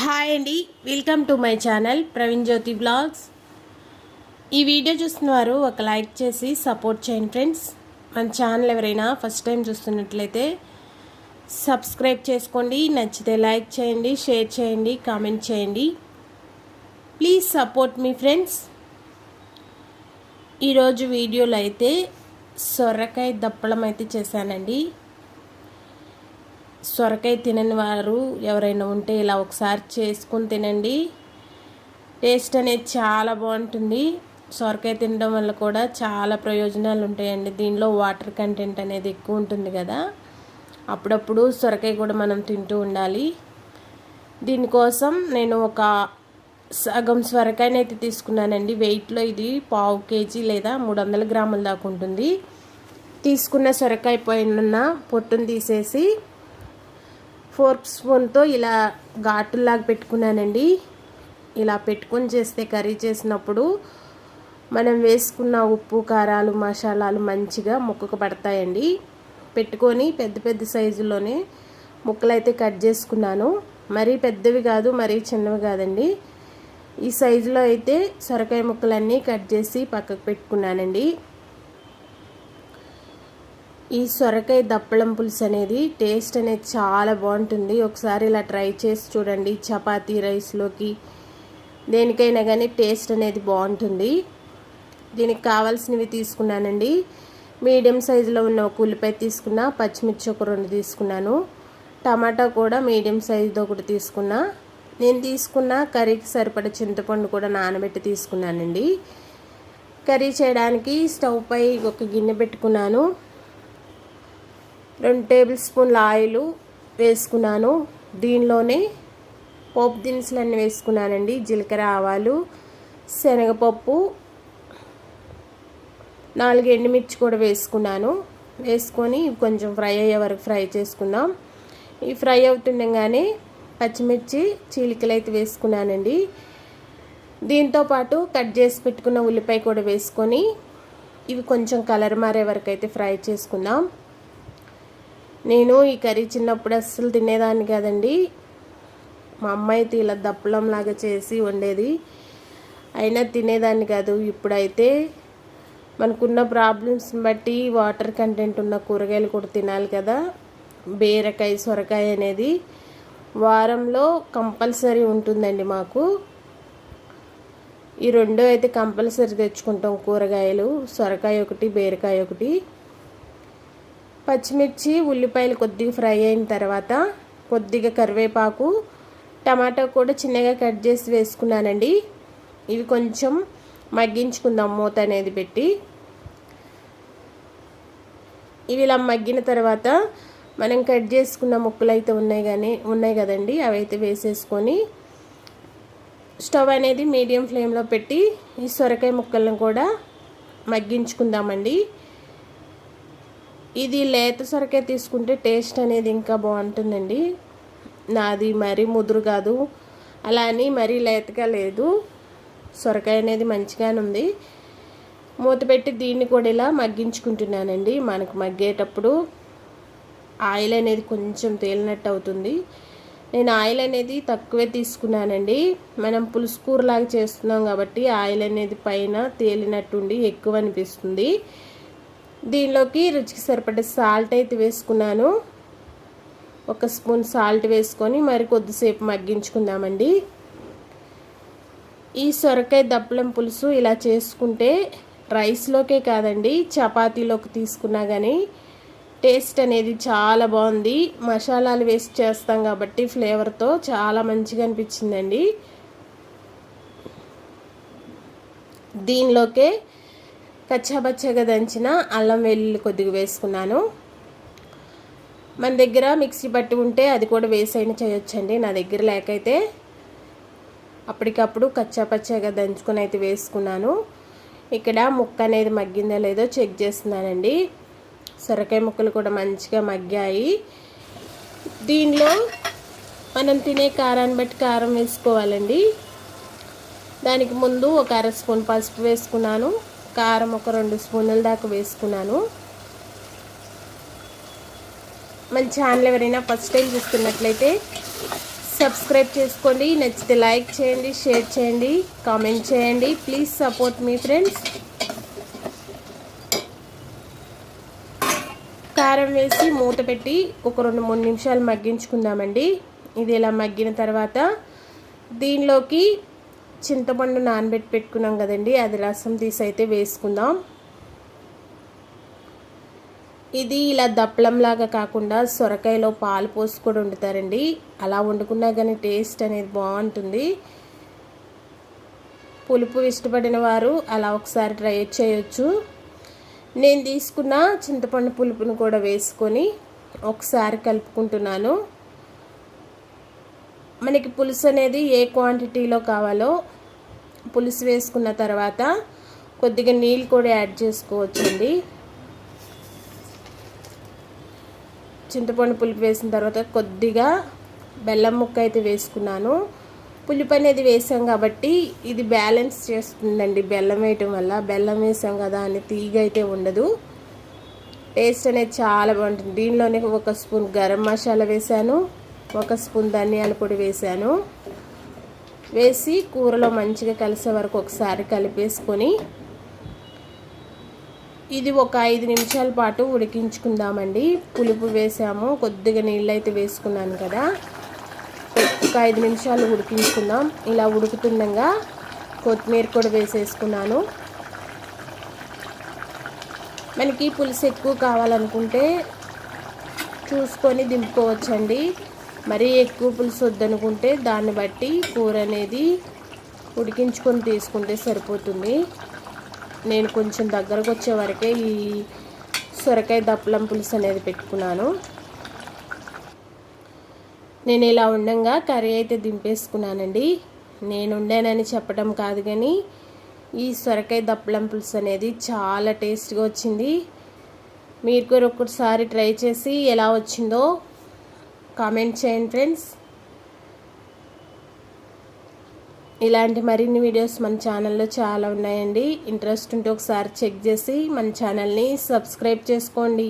Hi అండి. Welcome to my channel Praveen Jyoti blogs ఈ video చూస్తున్న వారు ఒక లైక్ చేసి సపోర్ట్ చేయండి ఫ్రెండ్స్ మన ఛానల్ ఎవరైనా ఫస్ట్ టైం చూస్తున్నట్లయితే సబ్స్క్రైబ్ చేసుకోండి నచ్చితే లైక్ చేయండి షేర్ చేయండి కామెంట్ చేయండి. ప్లీజ్ సపోర్ట్ మీ ఫ్రెండ్స్ ఈరోజు వీడియోలో అయితే సొరకాయ దప్పడం అయితే చేశానండి. సొరకాయ తినని వారు ఎవరైనా ఉంటే ఇలా ఒకసారి చేసుకొని తినండి. టేస్ట్ అనేది చాలా బాగుంటుంది. సొరకాయ తినడం వల్ల కూడా చాలా ప్రయోజనాలు ఉంటాయండి. దీనిలో వాటర్ కంటెంట్ అనేది ఎక్కువ ఉంటుంది కదా. అప్పుడప్పుడు సొరకాయ కూడా మనం తింటూ ఉండాలి. దీనికోసం నేను ఒక సగం సొరకాయని అయితే తీసుకున్నానండి. వెయిట్లో ఇది పావు కేజీ లేదా మూడు వందల గ్రాముల దాకా ఉంటుంది. తీసుకున్న సొరకాయ పైన పొట్టును తీసేసి ఫోర్క్ స్పూన్తో ఇలా ఘాటులాగా పెట్టుకున్నానండి. ఇలా పెట్టుకొని చేస్తే కర్రీ చేసినప్పుడు మనం వేసుకున్న ఉప్పు కారాలు మసాలాలు మంచిగా ముక్కకు పడతాయండి. పెట్టుకొని పెద్ద పెద్ద సైజులోనే ముక్కలు అయితే కట్ చేసుకున్నాను. మరీ పెద్దవి కాదు మరీ చిన్నవి కాదండి. ఈ సైజులో అయితే సొరకాయ ముక్కలన్నీ కట్ చేసి పక్కకు పెట్టుకున్నానండి. ఈ సొరకాయ దప్పలం పులుసు అనేది టేస్ట్ అనేది చాలా బాగుంటుంది. ఒకసారి ఇలా ట్రై చేసి చూడండి చపాతీ రైస్లోకి దేనికైనా కానీ టేస్ట్ అనేది బాగుంటుంది. దీనికి కావాల్సినవి తీసుకున్నానండి. మీడియం సైజులో ఉన్న ఒక ఉల్లిపాయ తీసుకున్నా పచ్చిమిర్చి ఒక రెండు తీసుకున్నాను. టమాటా కూడా మీడియం సైజుతో ఒకటి తీసుకున్నా. నేను తీసుకున్న కర్రీకి సరిపడ చింతపండు కూడా నానబెట్టి తీసుకున్నానండి. కర్రీ చేయడానికి స్టవ్ పై ఒక గిన్నె పెట్టుకున్నాను. రెండు టేబుల్ స్పూన్ల ఆయిల్ వేసుకున్నాను. దీనిలోనే పోపు దినుసులు అన్నీ వేసుకున్నానండి. జీలకర్ర ఆవాలు శనగపప్పు నాలుగు ఎండుమిర్చి కూడా వేసుకున్నాను. వేసుకొని కొంచెం ఫ్రై అయ్యే వరకు ఫ్రై చేసుకుందాం. ఈ ఫ్రై అవుతుండగానే పచ్చిమిర్చి చీలికలు అయితే వేసుకున్నానండి. దీంతో పాటు కట్ చేసి పెట్టుకున్న ఉల్లిపాయ కూడా వేసుకొని ఇవి కొంచెం కలర్ మారే వరకు అయితే ఫ్రై చేసుకుందాం. నేను ఈ కర్రీ చిన్నప్పుడు అస్సలు తినేదాన్ని కదండి. మా అమ్మ అయితే ఇలా దప్పలంలాగా చేసి వండేది. అయినా తినేదాన్ని కాదు. ఇప్పుడైతే మనకున్న ప్రాబ్లమ్స్ని బట్టి వాటర్ కంటెంట్ ఉన్న కూరగాయలు కూడా తినాలి కదా. బీరకాయ సొరకాయ అనేది వారంలో కంపల్సరీ ఉంటుందండి మాకు. ఈ రెండు అయితే కంపల్సరీ తెచ్చుకుంటాం కూరగాయలు. సొరకాయ ఒకటి బీరకాయ ఒకటి. పచ్చిమిర్చి ఉల్లిపాయలు కొద్దిగా ఫ్రై అయిన తర్వాత కొద్దిగా కరివేపాకు టమాటా కూడా చిన్నగా కట్ చేసి వేసుకున్నానండి. ఇవి కొంచెం మగ్గించుకుందాం మూత అనేది పెట్టి. ఇవి ఇలా మగ్గిన తర్వాత మనం కట్ చేసుకున్న ముక్కలు అయితే ఉన్నాయి కానీ ఉన్నాయి కదండి అవి అయితే వేసేసుకొని స్టవ్ అనేది మీడియం ఫ్లేమ్లో పెట్టి ఈ సొరకాయ ముక్కలను కూడా మగ్గించుకుందామండి. ఇది లేత సరికే తీసుకుంటే టేస్ట్ అనేది ఇంకా బాగుంటుందండి. నాది మరీ ముదురు కాదు. అలా అని మరీ లేతగా లేదు. సొరకాయ అనేది మంచిగానే ఉంది. మూత పెట్టి దీన్ని కూడా ఇలా మగ్గించుకుంటున్నానండి. మనకు మగ్గేటప్పుడు ఆయిల్ అనేది కొంచెం తేలినట్టు అవుతుంది. నేను ఆయిల్ అనేది తక్కువే తీసుకున్నానండి. మనం పులుసు కూరలాగా చేస్తున్నాం కాబట్టి ఆయిల్ అనేది పైన తేలినట్టుండి ఎక్కువ అనిపిస్తుంది. దీనిలోకి రుచికి సరిపడే సాల్ట్ అయితే వేసుకున్నాను. ఒక స్పూన్ సాల్ట్ వేసుకొని మరి కొద్దిసేపు మగ్గించుకుందామండి. ఈ సొరకాయ దప్పలం పులుసు ఇలా చేసుకుంటే రైస్లోకే కాదండి చపాతీలోకి తీసుకున్నా కానీ టేస్ట్ అనేది చాలా బాగుంది. మసాలాలు వేసి చేస్తాం కాబట్టి ఫ్లేవర్తో చాలా మంచిగా అనిపించిందండి. దీనిలోకే కచ్చాబచ్చగా దంచిన అల్లం వెల్లుల్లి కొద్దిగా వేసుకున్నాను. మన దగ్గర మిక్సీ పట్టి ఉంటే అది కూడా వేసైనా చేయొచ్చండి. నా దగ్గర లేకైతే అప్పటికప్పుడు కచ్చాపచ్చాగా దంచుకొని అయితే వేసుకున్నాను. ఇక్కడ ముక్క అనేది మగ్గిందో లేదో చెక్ చేస్తున్నానండి. సొరకాయ ముక్కలు కూడా మంచిగా మగ్గాయి. దీనిలో మనం తినే కారాన్ని బట్టి కారం వేసుకోవాలండి. దానికి ముందు ఒక అర స్పూన్ పసుపు వేసుకున్నాను. కారం ఒక రెండు స్పూన్ల దాకా వేసుకున్నాను. మన ఛానల్ ఎవరైనా ఫస్ట్ టైం చూస్తున్నట్లయితే సబ్స్క్రైబ్ చేసుకోండి నచ్చితే లైక్ చేయండి షేర్ చేయండి కామెంట్ చేయండి. ప్లీజ్ సపోర్ట్ మీ ఫ్రెండ్స్ కారం వేసి మూత పెట్టి ఒక రెండు మూడు నిమిషాలు మగ్గించుకుందామండి. ఇది ఇలా మగ్గిన తర్వాత దీనిలోకి చింతపండు నానబెట్టి పెట్టుకున్నాం కదండి అది రసం తీసి అయితే వేసుకుందాం. ఇది ఇలా దప్పలంలాగా కాకుండా సొరకాయలో పాలు పోసి కూడా వండుతారండి. అలా వండుకున్నా కానీ టేస్ట్ అనేది బాగుంటుంది. పులుపు ఇష్టపడిన వారు అలా ఒకసారి ట్రై చేయొచ్చు. నేను తీసుకున్న చింతపండు పులుపును కూడా వేసుకొని ఒకసారి కలుపుకుంటున్నాను. మనకి పులుసు అనేది ఏ క్వాంటిటీలో కావాలో పులుసు వేసుకున్న తర్వాత కొద్దిగా నీళ్ళు కూడా యాడ్ చేసుకోవచ్చండి. చింతపండు పులుపు వేసిన తర్వాత కొద్దిగా బెల్లం ముక్క అయితే వేసుకున్నాను. పులుపు అనేది వేసాం కాబట్టి ఇది బ్యాలెన్స్ చేస్తుందండి బెల్లం వేయటం వల్ల. బెల్లం వేసాం కదా అని తీగ అయితే ఉండదు. టేస్ట్ అనేది చాలా బాగుంటుంది. దీనిలోనే ఒక స్పూన్ గరం మసాలా వేసాను. ఒక స్పూన్ ధనియాల పొడి వేసాను వేసి కూరలో మంచిగా కలిసే వరకు ఒకసారి కలిపేసుకొని ఇది ఒక ఐదు నిమిషాల పాటు ఉడికించుకుందామండి. పులుపు వేసాము. కొద్దిగా నీళ్ళు అయితే వేసుకున్నాను కదా. ఒక ఐదు నిమిషాలు ఉడికించుకుందాం. ఇలా ఉడుకుతుండగా కొత్తిమీర కూడా వేసేసుకున్నాను. మనకి పులుసు ఎక్కువ కావాలనుకుంటే చూసుకొని దింపుకోవచ్చండి. మరీ ఎక్కువ పులుసు వద్దనుకుంటే దాన్ని బట్టి కూర అనేది ఉడికించుకొని తీసుకుంటే సరిపోతుంది. నేను కొంచెం దగ్గరకు వచ్చే వరకే ఈ సొరకాయ దప్పలం పులుసు అనేది పెట్టుకున్నాను. నేను ఇలా ఉండంగా కర్రీ అయితే దింపేసుకున్నానండి. నేను ఉండానని చెప్పడం కాదు కానీ ఈ సొరకాయ దప్పలం పులుసు అనేది చాలా టేస్ట్గా వచ్చింది. మీరు కూడా ఒక్కసారి ట్రై చేసి ఎలా వచ్చిందో కామెంట్ చేయండి ఫ్రెండ్స్. ఇలాంటి మరిన్ని వీడియోస్ మన ఛానల్లో చాలా ఉన్నాయండి. ఇంట్రెస్ట్ ఉంటే ఒకసారి చెక్ చేసి మన ఛానల్ని సబ్స్క్రైబ్ చేసుకోండి.